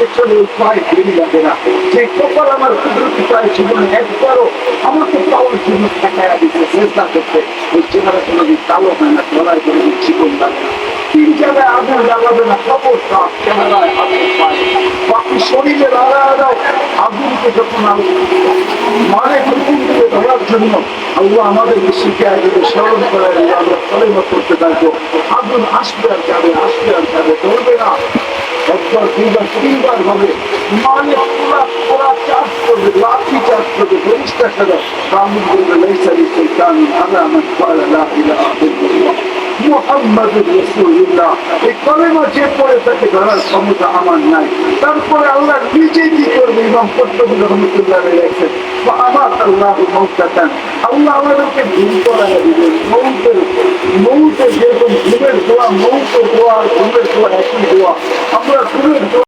পেছনে উপায় না। কপাল আমার কুদরতি পায় জীবনে একবারও আমাকে পাওয়ার জন্য দিতে চেষ্টা করতে ওই চেহারা কালো হয় না গলায় জীবন লাগে না। তিন জায়গায় আগুন জ্বালাবে না, খবর সাপ চেহারায় আগুন পায়। বাকি শরীরে আলাদা আগুনকে যখন মানে করে ধরার জন্য আল্লাহ আমাদেরকে শিখে আগে স্মরণ করে আমরা কলেমা করতে থাকব। আগুন আসবে আর যাবে, আসবে একবার দুইবার তিনবার হবে মানে পুরা পুরা চার্জ করবে, লাঠি চার্জ করবে ফেরিস্তা সাদা কামুন করবে লাইসারি সুলতান আলা মান ক্বালা লা ইলাহা ইল্লাল্লাহ। মুহাম্মাদুর রাসূলুল্লাহ। আমার নাই। তারপরে আল্লাহ আল্লাহ আমাদেরকে মৌতের মৌতে যেরকম ঘুমের দোয়া মৌত দোয়া ঘুমের দোয়া একই দোয়া আমরা ঘুমের